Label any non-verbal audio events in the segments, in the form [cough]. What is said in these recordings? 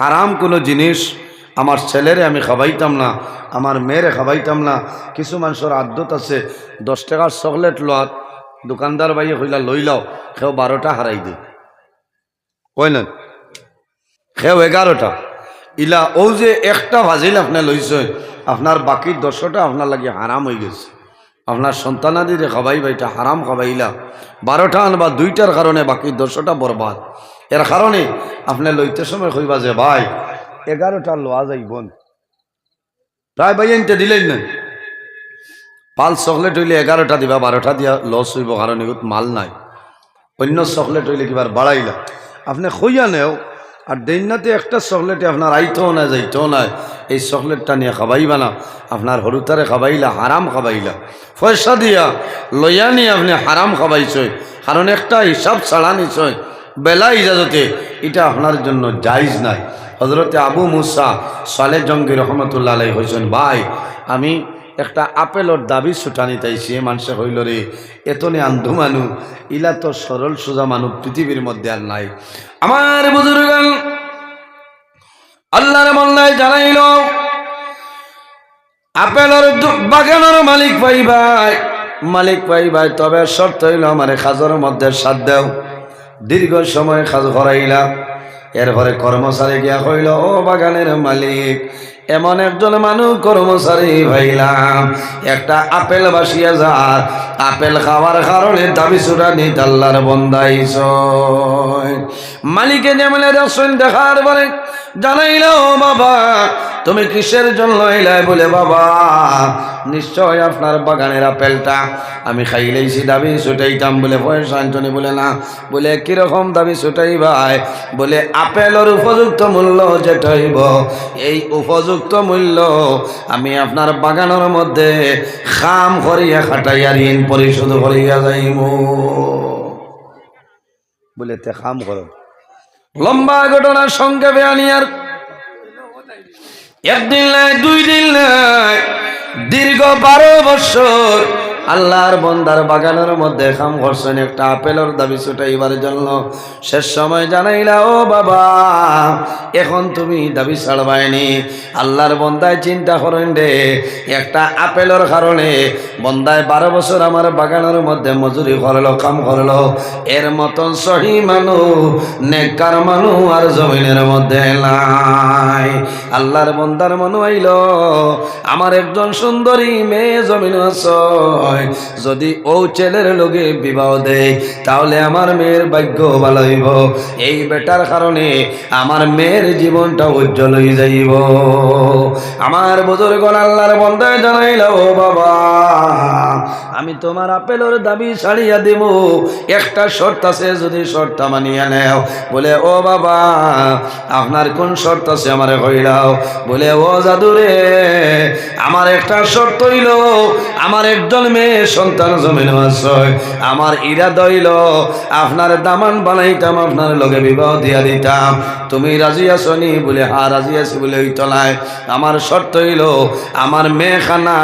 হারাম কোনো জিনিস। আমার ছেলেরে আমি খাবাইতাম না, আমার মেয়েরে খাবাইতাম না। কিছু মানুষের আদ্যত আছে, দশ টাকার চকলেট লোয়াত দোকানদার বাইয়ে কইলা লই লাও, সেও বারোটা হারাই দে। কইলেন সেও এগারোটা। ইলা, ও যে একটা ভাজিল আপনি লইছেন আপনার বাকি দশটা আপনার লাগে হারাম হয়ে গেছে। আপনার সন্তানাদিরে খাবাইবা এটা হারাম খাবাইলা বারোটা আনবা, দুইটার কারণে বাকি দশটা বরবাদ। এর কারণে আপনি লইতে সময় কইবা যে, ভাই, এগারোটা লোয়া যাইবন প্রায় ভাই এনতে দিলেন না। পাল চকলেট হইলে এগারোটা দিবা, বারোটা দিয়া লস হইব, কারণ এগুত মাল নাই। অন্য চকলেট হইলে কিবার বাড়াইলা। আপনি খইয়া নেও, আর দৈন্যাতে একটা চকলেটে আপনার আইতেও না যাইতেও নাই। এই চকলেটটা নিয়ে খাবাইবা না। আপনার হরুতারে খাবাইলা, হারাম খাবাইলা। পয়সা দিয়া লইয়া নিয়ে আপনি হারাম খাবাইছই। কারণ একটা হিসাব ছাড়া নিছয় বেলা ইজাজতে, এটা আপনার জন্য জায়জ নাই। হজরতে আবু মুসা সালে জঙ্গি রহমতুল্লাহ আলাই হয়েছেন ভাই, আমি একটা আপেলর দাবি ছুটানি তাইছি মানুষে হইল রে, এতনে আন্ধু মানু, ইলা তো সরল সোজা মানুষ পৃথিবীর মধ্যে আর নাই। আমার বুজুর্গ আল্লাহর মল্লায় জানাইল, আপেলর বাগানের মালিক পাই ভাই, মালিক পাই ভাই, তবে শর্ত হইল আমার খাজর মধ্যে সাত দেও। দীর্ঘ সময় খাজ করাইলা এরপরে কর্মচারী গিয়া কইল, ও বাগানের মালিক, এমন একজন মানুষ কর্মচারী ভাইলাম। একটা আপেল বাসিয়া যা, আপেল খাওয়ার কারণে দাবি চূড়া নিত আল্লাহর বন্দাইছ মালিকে যেমন দেখার পরে জানাইল বাবা তুমি কিসের জন্য এলাই বলে বাবা? নিশ্চয় আপনার বাগানের আপেলটা। আমি খাইলেইছি দাবি ছুটাইতাম বলে পয়সা বলে না। বলে, কীরকম দাবি ছুটাই ভাই? বলে, আপেলের উপযুক্ত মূল্য যেটা হইব এই উপযুক্ত মূল্য আমি আপনার বাগানের মধ্যে খাম করিয়া খাটাইয়া ঋণ পরিশোধ করিয়া যাইব বলে, তে খাম করো। লম্বা ঘটনার সংক্ষেপে আনিয়ার একদিন নাই দুই দিন নাই দীর্ঘ বারো বছর আল্লাহর বন্দার বাগানের মধ্যে খাম করছেন একটা আপেলের দাবি ছুটাইবার জন্য। শেষ সময় জানাইলা, ও বাবা, এখন তুমি দাবি ছাড়বাইনি। আল্লাহর বন্দায় চিন্তা করেন রে, একটা আপেলের কারণে বন্দায় বারো বছর আমার বাগানের মধ্যে মজুরি করল কাম করল। এর মতন সহি মানু নেকার মানু আর জমিনের মধ্যে নাই। আল্লাহর বন্দার মনু আইল, আমার একজন সুন্দরী মেয়ে জমিন আছে। যদি ও ছেলের লোকে বিবাহ দেয়, তাহলে আমার মেয়ের ভাগ্য ভালো হইব। এই বেটার কারণে আমার মেয়ের জীবনটা উজ্জ্বল হয়ে যাইব। আমার বুজুর্গ আল্লাহর বন্ধ জানাইল বাবা আমি তোমার আপেলের দাবি ছাড়িয়া দেব একটা শর্ত আছে, যদি শর্ত মানিয়া নেও। বলে, ও বাবা, আপনার কোন শর্ত আছে আমারে কইলাও বলে, ও জাদুরে, আমার একটা শর্ত হইল, আমার একজন মেয়ে সন্তান জমিন আছে আমার ইরাদা হইল, আপনার দামান বানাইতাম, আপনার লগে বিবাহ দিয়া দিতাম। তুমি রাজি আছো নি? বলে হা রাজি আছি বলে, ওই তলায় আমার শর্ত হইল, আমার মেয়ে খানা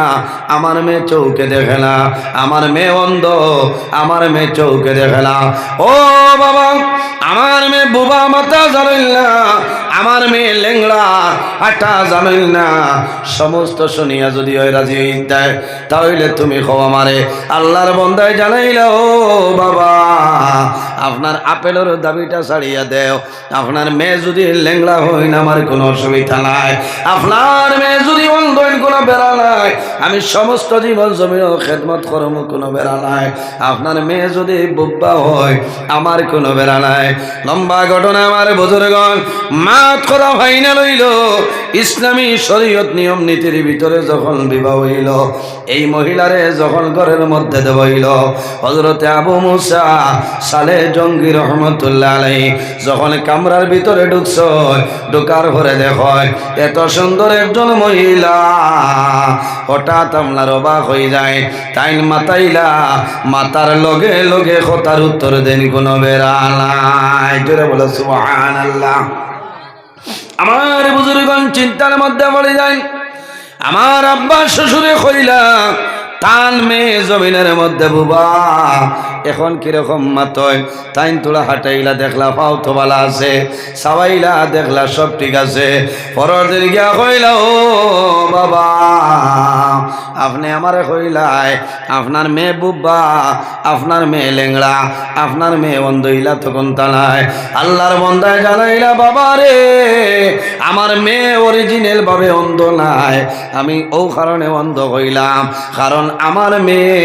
আমার মেয়ে চৌকে দেখেলা আমার মেয়ে অন্ধ আমার মেয়ে চৌকে দেখেলা ও বাবা আমার মেয়ে বুবা মাতা জানিল আমার মেয়ে লেংড়া আটা জানিল না। সমস্ত শুনিয়া যদি ওই রাজি দেয়, তাহলে তুমি খো আমারে আল্লাহর বন্দায় জানাইল বাবা। আপনার আপেলের দাবিটা ছাড়িয়া দেও। আপনার মেয়ে যদি লেংড়া হই না আমার কোনো অসুবিধা নাই। আপনার মেয়ে যদি অন্ধ হইন কোনো বেড়া নাই। আমি সমস্ত জীবন জমিও খেদমত করম কোনো বেড়া নাই। আপনার মেয়ে যদি বুব্বা হয়, আমার কোনো বেড়া নাই। লম্বা ঘটনা আমার বুজুর্গণ মাত করা হয় না লইল ইসলামী শরীয়ত নিয়ম নীতির ভিতরে যখন বিবাহ হইল, এই মহিলারে যখন ঘরের মধ্যে দেব হইল হজরতে আবু মুসা সালে জঙ্গি রহমতুল্লাহ আলাই যখন কামরার ভিতরে ঢুকছ, ঢুকার ঘরে দেখ, এত সুন্দর একজন মহিলা হঠাৎ আপনার অবাক হয়ে যায়। তাই মাতাইলা, মাতার লগে লগে কথার উত্তর দেন, কোনো বেড়া নাই। জোরে বলে সুহান আল্লাহ আমার বুজুর্গন চিন্তার মধ্যে পড়ে যায়। আমার আব্বা শ্বশুরে কইলা তান মেয়ে জমিনের মধ্যে বুবা। এখন কীরকম মাতয়? তাইন তোলা হাঁটাইলা দেখলা পাও তো বালা আছে, সাবাইলা দেখলা সব ঠিক আছে। পরের গিয়া কইলা, ও বাবা, আপনি আমারে কইলাই, আপনার মেয়ে বুব্বা, আপনার মেয়ে লেংড়া, আপনার মেয়ে বন্ধইলা তখন তানায় আল্লাহর বন্ধায় জানাইলা, বাবা রে, আমার মেয়ে অরিজিনাল ভাবে অন্ধ নাই, আমি ও কারণে অন্ধ হইলাম, কারণ আমার মেয়ে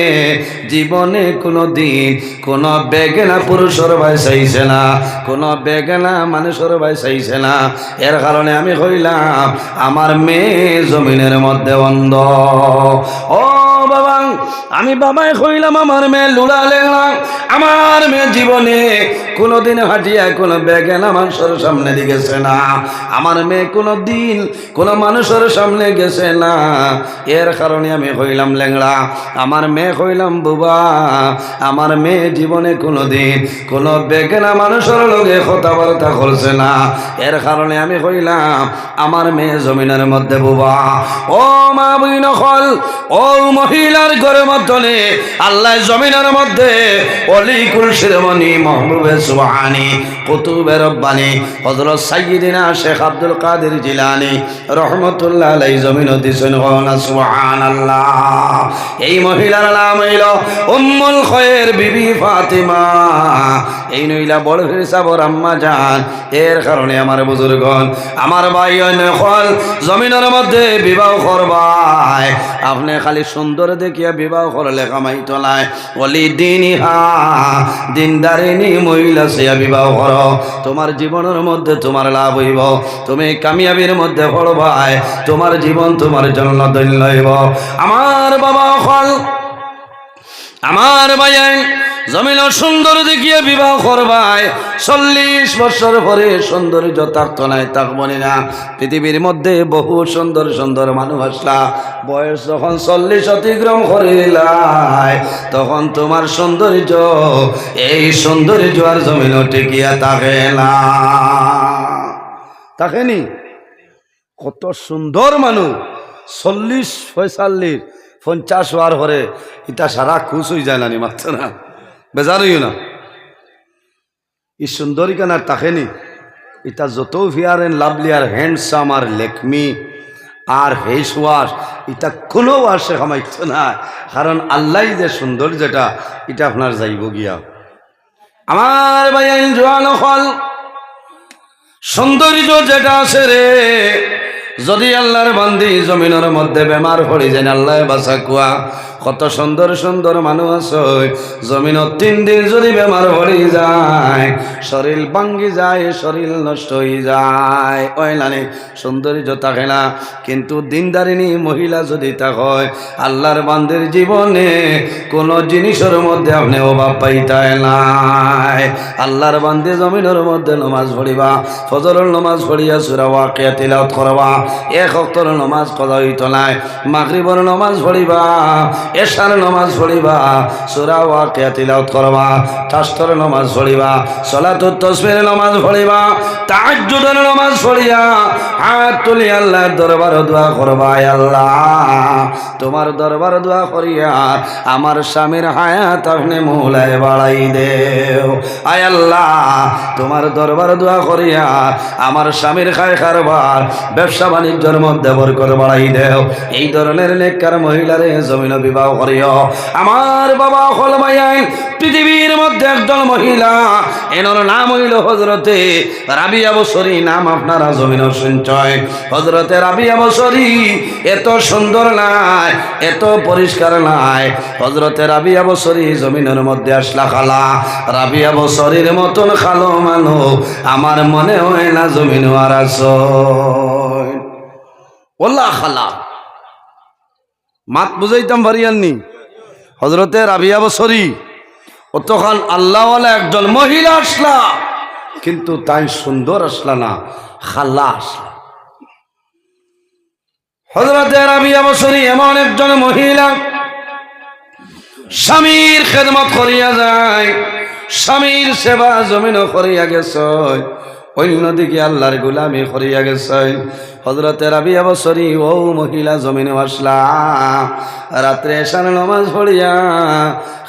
জীবনে কোনো দিন কোনো বেগেনা পুরুষের ভাই চাইছে না, কোনো বেগেনা মানুষের ভাই চাইছে না। এর কারণে আমি কইলাম আমার মেয়ে জমিনের মধ্যে অন্ধ। ও বাবা আমি বাবাই কইলাম আমার মেয়ে লুড়া লেগলাম আমার মেয়ে জীবনে কোনোদিন হাঁটিয়া কোনো বেগেনা মানুষের সামনে গেছে না। আমার মেয়ে কোনো দিন কোনো মানুষের সামনে গেছে না। এর কারণে আমি হইলাম লেংড়া আমার মেয়ে হইলাম বুবা। আমার মেয়ে জীবনে কোনো দিন কোনো বেগেনা মানুষের লগে কথাবার্তা করছে না। এর কারণে আমি হইলাম আমার মেয়ে জমিনের মধ্যে বুবা। ও মা বুই নকল ও মহিলার ঘরের মধ্যে আল্লাহ জমিনের মধ্যে অলিকুল শিরমণি মহবুবে সুবহানি, কুতুবে রব্বানি, হযরত সাইয়্যিদিনা শেখ আব্দুল কাদের জিলানি রহমতুল্লাহ আলাই জমিন দিছেন। হনা সুবহানাল্লাহ। এই মহিলার নাম হইল উম্মুল খয়ের বিবি ফাতিমা। এই নইলা বড় হিসাবর আম্মা জান, এর কারণে আমার বুজুর্গন আমার ভাই নকল জমিনের মধ্যে বিবাহ করবাই আপনি খালি সুন্দর দেখিয়া বিবাহ করলে কামাই তোলায়। বলি দিন দিনদারিনী মহিলা সে বিবাহ কর। তোমার জীবনের মধ্যে তোমার লাভ হইব। তুমি কামিয়াবির মধ্যে পড়বাই তোমার জীবন তোমার জন্য দৈন্য হইব। আমার বাবা হল, আমার ভাইয়াই জমিন সুন্দর দেখিয়ে বিবাহ করবাই চল্লিশ বছর পরে সৌন্দর্য থাকতো নাই, থাকব না পৃথিবীর মধ্যে বহু সুন্দর সুন্দর মানুষ আসলা। বয়স যখন চল্লিশ অতিক্রম করিলাই তখন তোমার সৌন্দর্য, এই সৌন্দর্য আর জমিন টিকিয়া থাকে না। থাকেনি কত সুন্দর মানুষ। চল্লিশ পঁয়তাল্লিশ, পঞ্চাশ হওয়ার পরে ইটা সারা খুশ হয়ে যায় নি মাত্র না? বেজার হইও না। ই সুন্দরী কেন আর তাকেনি। ইটা যত ফিয়ার এন্ড লাভলি আর হ্যান্ডসাম আর লেকমি আর হেস ওয়াশ এটা কোনো ওয়াশে খামাইত না। কারণ আল্লাহ যে সুন্দর যেটা এটা আপনার যাইব গিয়া। আমার ভাই জোয়ান হল সৌন্দর্য যেটা আছে রে, যদি আল্লাহর বান্দি জমিনের মধ্যে বেমার পড়ি যেন আল্লাহ বাসা কুয়া। কত সুন্দর সুন্দর মানুষ আছে জমিনত তিন দিন যদি বেমার পড়ি যায়, শরীর ভাঙ্গি যায়, শরীর নষ্ট হয়ে যায়। ওই নানি সৌন্দর্য থাকে না। কিন্তু দিনদারিনী মহিলা যদি তা হয়, আল্লাহর বান্দির জীবনে কোনো জিনিসের মধ্যে আপনি অভাব পাইতায় নাই। আল্লাহর বান্দি জমিনের মধ্যে নমাজ পড়িবা, ফজরের নমাজ পড়িয়া সুরা ওয়াকিয়া তিলাওয়াত করবা, এক অক্তর নমাজ কদা হইত নাই। মাগরিবর নমাজ পড়িবা এশার নমাজ পড়িবা, সুরা ওয়াকিয়া তিলাওয়াত করবা তাস্তর নমাজ পড়িবা, সলাতুত তসবির নমাজ পড়িবা, তাহাজ্জুদের নমাজ পড়িয়া, হাত তুলি আল্লাহর দরবার দোয়া করবা আল্লাহ। তোমার দরবার দোয়া করিয়া আমার স্বামীর হায়াত আপনি মৌলায় বাড়াই দেও। আয় আল্লাহ, তোমার দরবার দোয়া করিয়া আমার স্বামীর খায় কারবার, ব্যবসা বাণিজ্যের মধ্যে বরকত বাড়াই দেও। এই ধরনের নেককার মহিলারে জমিন বিবাহ আমার বাবা হল মায়াই পৃথিবীর মধ্যে একজন মহিলা। এনার নাম হইল হজরতে রাবিয়া বসরি, নাম আপনারা জমিন সঞ্চয় হজরতে রাবিয়া বসরি, এত সুন্দর নাই, এত পরিষ্কার নাই। হজরতে রাবিয়া বসরি জমিনের মধ্যে আসলা খালা। রাবিয়া বসরির মতন খালো মানো আমার মনে হয় না জমিন আর ওল্লা খালা। মাত বুঝাইতাম পারিয়াননি হজরতে রাবিয়া বসরি অতখান আল্লাহওয়ালা একজন মহিলা আসলা, কিন্তু তাই সুন্দর আসলা না খাল্লা আসলা। হজরতে রাবিয়া বসরি এমন একজন মহিলা, স্বামীর খেদমত করিয়া যায়, স্বামীর সেবা জমিন করিয়া গেছ, অন্যদিকে আল্লাহর গুলামি করিয়া গেছেন হজরতে রাবিয়া বছরই ও মহিলা জমিনে আসলা রাত্রে এসার নমাজ পড়িয়া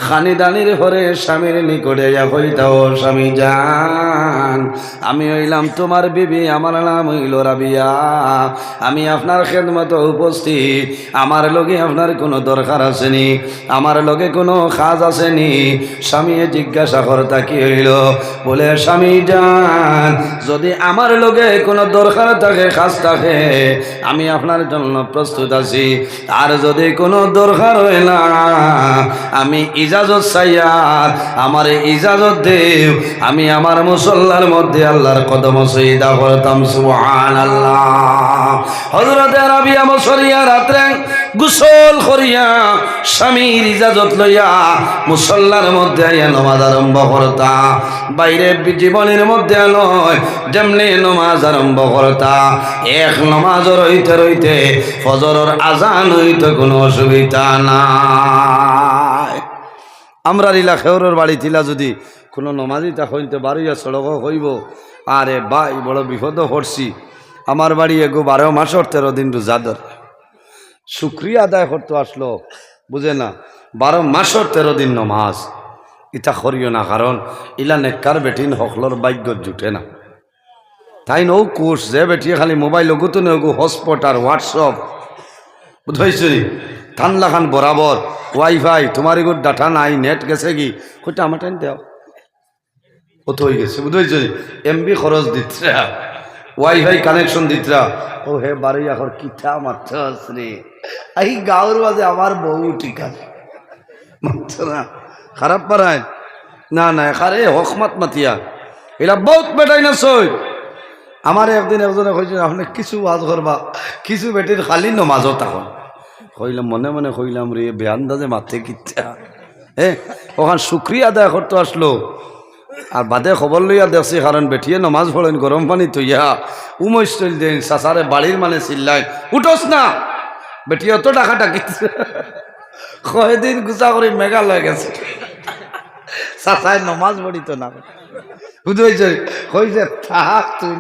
খানি দানির ঘরে স্বামীর নিকটে যা কইতাও স্বামী যান। আমি হইলাম তোমার বিবি, আমার নাম হইল রাবিয়া। আমি আপনার খেদমত উপস্থিত। আমার লগে আপনার কোনো দরকার আসেনি। আমার লগে কোনো কাজ আসেনি। স্বামী জিজ্ঞাসা করতা কি হইল? বলে, স্বামী যান, যদি আমার লগে কোনো দরকার থাকে কাজ থাকে আমি আপনার জন্য প্রস্তুত আছি। আর যদি কোনো দরকার হয় না, আমি ইজাজত চাইয়ার আমার ইজাজত দেব। আমি আমার মুসল্লার মধ্যে আল্লাহর কদম সইদা করতাম সুহান আল্লাহ হজরত রাবিয়া সরিয়া রাত্রে গুসল করিয়া স্বামীর ইজাজত লইয়া মুসল্লার মধ্যে আইয়া নমাজ আরম্ভ করতা। বাইরে জীবনের মধ্যে নয় যেমনি নমাজ আরম্ভ করতা। এক নমাজ রইতে রইতে ফজরের আজান হইতে কোনো অসুবিধা নাই। আমরা রিলা খেউরের বাড়ি ছিলা যদি কোনো নমাজি তা হইতে বারোইয়া সড়ক হইব। আরে বাই বড় বিপদ পড়ছি। আমার বাড়ি এগো বারো মাসর তেরো দিন রোজাদর। শুক্রিয়া আদায় করতে আসলো। বুঝে না? বারো মাসর তেরো দিন নমাজ। ইটা করিও না, কারণ ইলা নেককার বেটিন হকলর ভাগ্য জুটে না। তাই নৌ কোর্স যে বেটিয়ে খালি মোবাইল ওগুতো নগু হটস্পট আর হোয়াটসঅ্যাপ। বুঝাইছি ঠান্ডা খান বরাবর। ওয়াইফাই, তোমার এগুলো ডাটা নাই, নেট গেছে কি? কইটা আমার টাইম দেও। কত হয়ে গেছে, বুঝাইছি এমবি খরচ দিতরা ওয়াইফাই কানেকশন দিতরা। ও হে বাড়ি এখন কিতা মাত্র রে এই গাঁর মাঝে আমার বউ ঠিক আছে। না। খারাপ পারায়। না না, খারে হকমাত মাতিয়া। এরা বহুত বেটাই না সই। আমার একদিন একজনে কইছে, আপনি কিছু ওয়াজ করবা। কিছু বেটির খালি নমাজও তখন কইলাম, মনে মনে কইলাম রে বেআন্দাজে মাথে কিচ্ছা হে, ওখান শুক্রিয়া আদায় করতে আসলো। আর বাদে খবর লইয়া দেখছি, কারণ বেটিয়ে নমাজ পড়েন, গরম পানি তৈয়া উমস চল দেন সাসারে বাড়ির মানে চিল্লাই উঠোস না! বেটি অত টাকা টাকিছে। কয়দিন গুছা করে মেঘালয় গেছে। সাসায় নমাজ পড়িত না। বুঝতে কইছে, থাক তুই।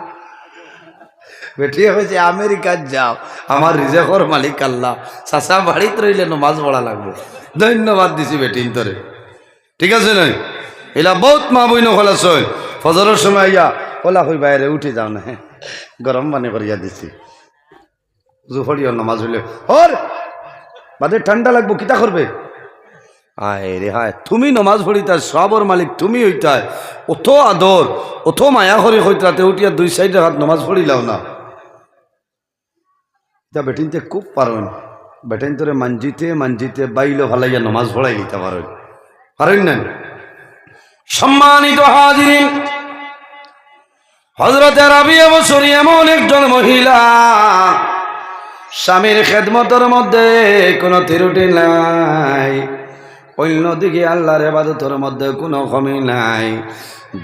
বেটিয়ে হয়েছে আমেরিকার যাও, আমার রিজেকর মালিক আল্লাহ। চাচা বাড়িতে রইলে নমাজ পড়া লাগবে। ধন্যবাদ দিছি বেটিন তোরে। ঠিক আছে নয় এলা বহুত মা বই নকলা চল ফজরের সময় ইয়া ওলা হই বাইরে, উঠে যাও না। গরম পানি করিয়া দিছি। জুফড়িও নমাজ হইলে। হর, বাদে ঠান্ডা লাগবো, কিতা করবে? আয় রে হায়, তুমি নমাজ পড়িতা, সবর মালিক, তুমি হইতায় অত আদর অত মায়া করে হইতাতে উঠিয়া দুই সাইডে হাত নমাজ পড়িলাও না। তা বেটিনতে খুব পারেন বেটিন তোরে মানজিতে মানজিতে বাইলো ভালাইয়া নমাজ পড়াই দিতে পারেন পারেন না সম্মানিত হাজিরিন হজরত রাবিয়া বছরী এমন একজন মহিলা, স্বামীর খেদমতের মধ্যে কোনো তিরুটি নাই, অন্যদিকে আল্লাহর এবাদতের মধ্যে কোনো কমি নাই।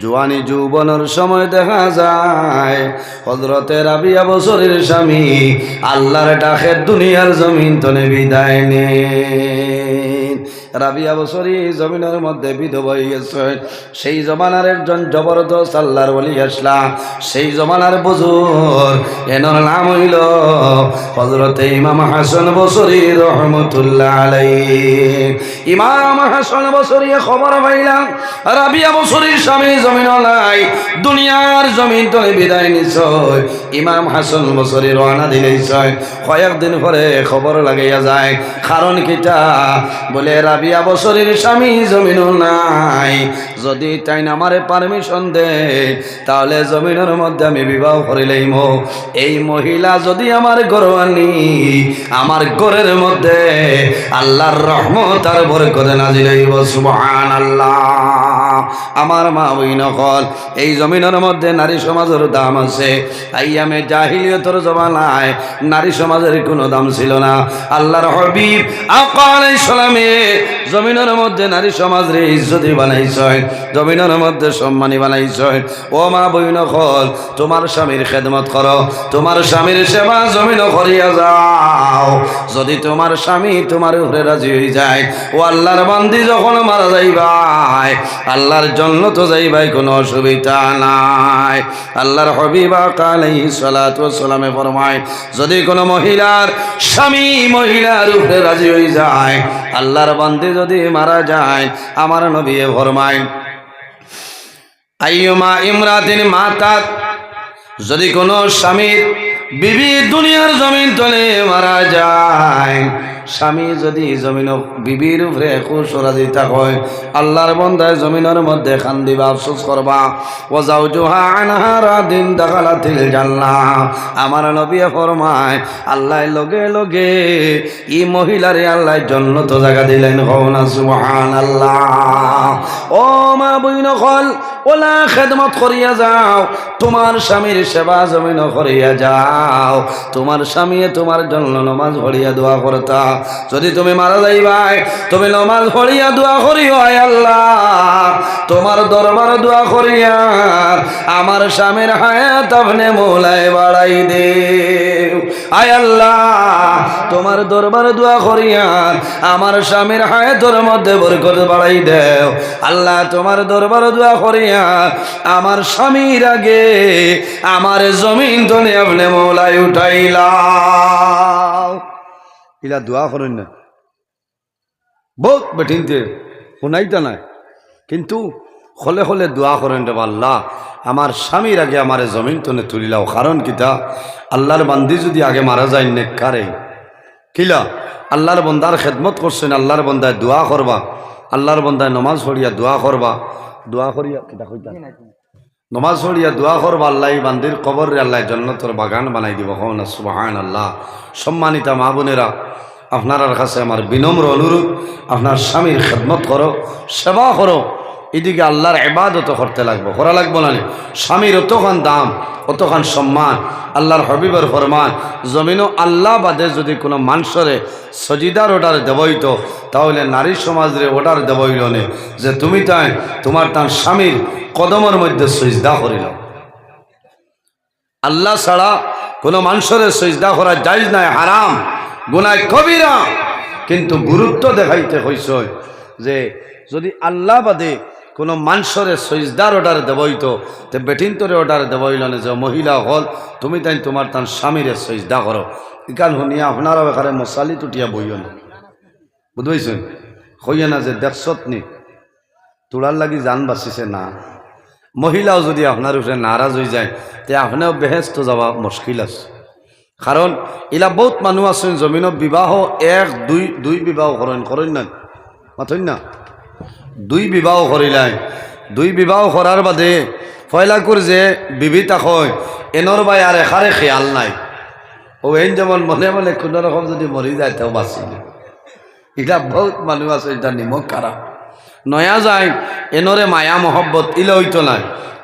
জোয়ানি যৌবনের সময় দেখা যায় হজরতে রাবিয়া বছরের স্বামী আল্লাহর ডাকে দুনিয়ার জমিন তনে বিদায় নেন রাবিয়া বছরই জমিনের মধ্যে বিধব হয়ে গেছে। সেই জমানার একজন জবরদস্ত আল্লাহর বলি আসলা। সেই জমানার বুজুর এনর নাম হইল হজরতে ইমাম হাসান বছরী রহমতুল্লাহ আলাই ইমাম হাসান বছরী খবর পাইলাম, রাবিয়া বছরীর স্বামী জমিন নাই, দুনিয়ার জমিন তলে বিদায় নিছয় ইমাম হাসান বছরী রওনা দিলেইছয় কয়েকদিন পরে খবর লাগাইয়া যায়। কারণ কিটা? বলে রাবিয়া বছরের স্বামী জমিনও নাই। যদি তাই না আমারে পারমিশন দে, তাহলে জমিনের মধ্যে আমি বিবাহ করিলেইম এই মহিলা যদি আমার গরু আনি আমার ঘরের মধ্যে আল্লাহর রহমত আর বরকতে নাজিল হইব সুবহান আল্লাহ আমার মা ওই নকল এই জমিনের মধ্যে নারী সমাজের দাম আছে। আইয়ামে জাহিলিয়তর জমানায় নারী সমাজের কোনো দাম ছিল না। আল্লাহর হবিব আকাল জমিনের মধ্যে নারী সমাজ রে ইজ্জতি বানাইছয় জমিনের মধ্যে সম্মানী বানাইছয় ও মা বই নকল তোমার স্বামীর খেদমত করো, তোমার স্বামীর সেবা জমিন করিয়া যাও। যদি তোমার স্বামী তোমার উপরে রাজি হয়ে যায়, ও আল্লাহর বান্দি যখন মারা যাইবাই আল্লাহ আল্লাহর জন্য তো যাইবাই, কোনো অসুবিধা নাই। আল্লাহর হবিবা কালাই সালামে ফরমায়, যদি কোনো মহিলার স্বামী মহিলার উপরে রাজি হয়ে যায়, আল্লাহর বান্দি যদি মারা যায়, আমার নবী ফরমায়, আইয়ুমা ইমরাতিন মাতাত, যদি কোনো স্বামীর বিবি দুনিয়ার জমিন তলে মারা যায় স্বামী যদি জমিন বিবির উপরে খুশ রাজিতা হয়, আল্লাহর বন্ধায় জমিনের মধ্যে খান দিবা আফসোস করবা। ও যাও জোহা আনহারা দিন দেখালাতিল জান্নাহ। আমার নবী ফরমায়, আল্লাহ লগে লগে ই মহিলারে আল্লাহ জন্নত জায়গা দিলেন। হওনা সুবহান আল্লাহ ও মা বইন ওলা খেদমত করিয়া যাও, তোমার স্বামীর সেবা জমিন করিয়া যাও। তোমার স্বামী তোমার জন্য নমাজ ভরিয়া দোয়া করতা। যদি তুমি মারা যাইবাই, তুমি নমাজ ভরিয়া দোয়া করিও, আয় আল্লাহ। তোমার দরবার দোয়া করিয়া আমার স্বামীর হায়াত আপনি মোলায় বাড়াই দে আয় আল্লাহ, তোমার দরবার দোয়া করিয়া আমার স্বামীর হায়াতের মধ্যে বরকত বাড়াই দেও। আল্লাহ, তোমার দরবার দোয়া করিয়া আমার স্বামীর আগে আমার জমিন তলে আপনি মৌলায় উঠাইলাম। ইলা দোয়া করেন না। বহুত বেঠিনতে, শুনাইতা নাই। কিন্তু হলে হলে দোয়া করেন রে আল্লাহ আমার স্বামীর আগে আমার জমিন তনে তুলিলাও। কারণ কিতা আল্লাহর বান্দি যদি আগে মারা যায় নে কারে কিলা? আল্লাহর বন্দার খেদমত করছেন, আল্লাহর বন্দায় দোয়া করবা। আল্লাহর বন্দায় নমাজ পড়িয়া দোয়া করবা। দোয়া করিয়া কিতা কইতা? নমাজ পড়িয়া দোয়া করবা আল্লাহ বান্দির কবর আল্লাহ জন্নতর বাগান বানাই দিব হন সুবাহান আল্লাহ সম্মানিতা মা বোনেরা আপনার কাছে আমার বিনম্র অনুরোধ আপনার স্বামীর খেদমত করো সেবা করো। এদিকে আল্লাহর এবাদত করতে লাগবো। করা লাগবো না? স্বামীর অতখান দাম, অতখান সম্মান, আল্লাহর হবিবের ফরমান, জমিনও আল্লাহ বাদে যদি কোনো মানুষরে সজিদার অর্ডার দেবইত তাহলে নারী সমাজরে অর্ডার দেবইল নে। যে তুমি তাই, তোমার তার স্বামীর কদমের মধ্যে সজদা করিল। আল্লাহ ছাড়া কোনো মানুষের সজদা করা যাইজ নাই, হারাম, গুনায় কবিরা। কিন্তু গুরুত্ব দেখাইতে হইস যে যদি আল্লাহ বাদে কোনো মানুষরে সজদার অর্ডার দেবইত তে। বেটিন তোরে অর্ডার দেবইল না যে মহিলা হল, তুমি তাই তোমার তার স্বামীরে সজদা করো। ইকান শুনিয়া আপনারও এখানে মশালি তুটিয়া বইও না। বুঝবেছেন হইয়া না যে দেখছত নি। তোলার লাগি জান বাঁচিছে না। মহিলাও যদি আপনার উপরে নারাজ হয়ে যায়, তে আপনিও বেহেস্ত যাওয়া মুশকিল আছে। কারণ ইলা বহুত মানুষ আছেন, জমিনত বিবাহ এক, দুই দুই বিবাহ করেন করেন না মাথইন না? দুই বিবাহ করিলাই। দুই বিবাহ করার বাদে ফয়লা করে যে বিবিতা হয় এনর বাই আর এখারে খেয়াল নাই। ও এন যেমন মনে মনে কোনো রকম যদি মরি যায়, তেও বাঁচি এটা বহুত মানুষ আছে এটা নিমক খারাপ নয়া যায় এনরে মায়া মহব্বত ইলে হইতো নাই।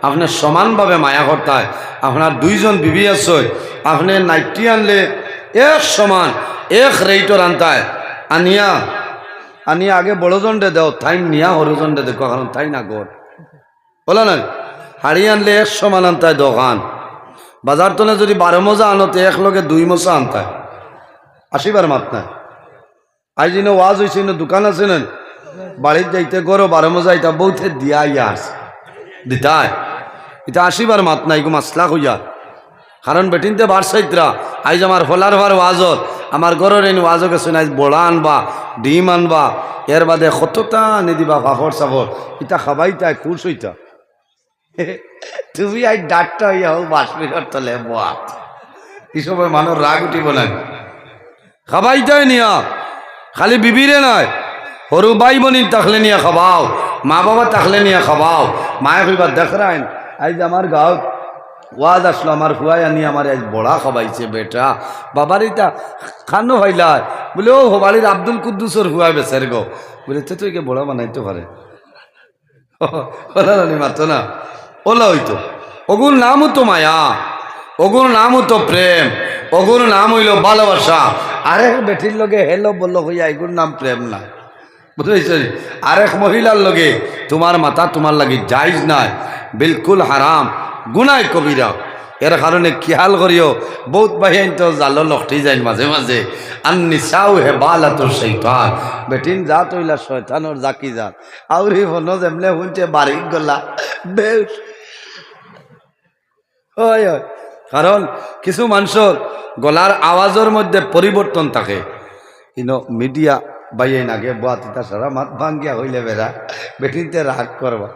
আপনার সমানভাবে মায়া করতায় আপনার দুইজন বিবি আছে আপনি নাইটি আনলে এক সমান, এক রেইটর আনতায় আনিয়া আনিয়া আগে বড়জনটে দেও থাই নিয়া হরজনটে দেখো, কারণ থাই না গড়। বলো না হাড়ি আনলে এক সমান আনতায় দোকান। বাজার তলে যদি বারো মজা আনতে এক লগে দুই মশা আনতায় আসিবার মাত নাই। আজ দিনে ওয়াজ হয়েছে দোকান আছে না বাড়ির যাইতে করো বারো মজা এটা বউতে দিয়া ইয়া আছে। দিতায় এটা আসিবার মাত নাই গো মাসলা হইয়া কারণ বেটিনতে বার সাইত্রা। আইজ আমার হোলার ভার ওয়াজত। আমার ঘরের এনে ওয়াজকে শুনে আজ বড়া আনবা, ডিম আনবা। এর বাদে কতটা আনি দিবা সাফর ইটা খাবাই তাই খুশ হইতা। [laughs] তুমি আই ডাক্তার হইয়া হোক বাসপিটার তলে বাহ এই সময় মানুষ রাগ উঠিব না। খাবাই তাই নিয়া। খালি বিবিরে নয় সরু বাই বনির তাকলে নিয়ে খাবাও। মা বাবা তাকলে নিয়ে খাবাও। মায়ে কইবার দেখ রাইন আজ আমার গাঁত ওয়াজ আসলো, আমার ফুয়াই আনি আমার আজ বড়া খাবাইছে বেটা। বাবার এটা খানো হইলা। বলে, ও হোবাড়ির আব্দুল কুদ্দুসর ফুয়াই বেচার গো। বলে, তো তুই বড়া বানাইতে পারে। ওলা না। ওলা হইতো ওগুর নামও তো মায়া। ওগুর নামও তো প্রেম। ওগুর নাম হইল ভালোবাসা। আরেক বেটির লগে হেলো বলল হইয়া এগুর নাম প্রেম না। বুঝতে আরেক মহিলার লগে তোমার মাথা তোমার লাগে জায়জ নাই। বিলকুল হারাম। গুনায় কবিরা। এর কারণে খেয়াল করিও, বহুত বাহিন তো জালো লখটি যায় মাঝে মাঝে আন্নি চাও হে বালা তোর শৈতান। বেটিন যা তৈলা শয়তানোর জাকি যান আউরি হন যেমলে শুনছে বাড়ি গলা। বেশ কারণ কিছু মানুষের গলার আওয়াজের মধ্যে পরিবর্তন থাকে। কিন্তু মিডিয়া বাইয়ে নাগে বুয়া তিতা সারা মাত ভাঙ্গিয়া হইলে বেড়া বেটিনতে রাগ করবা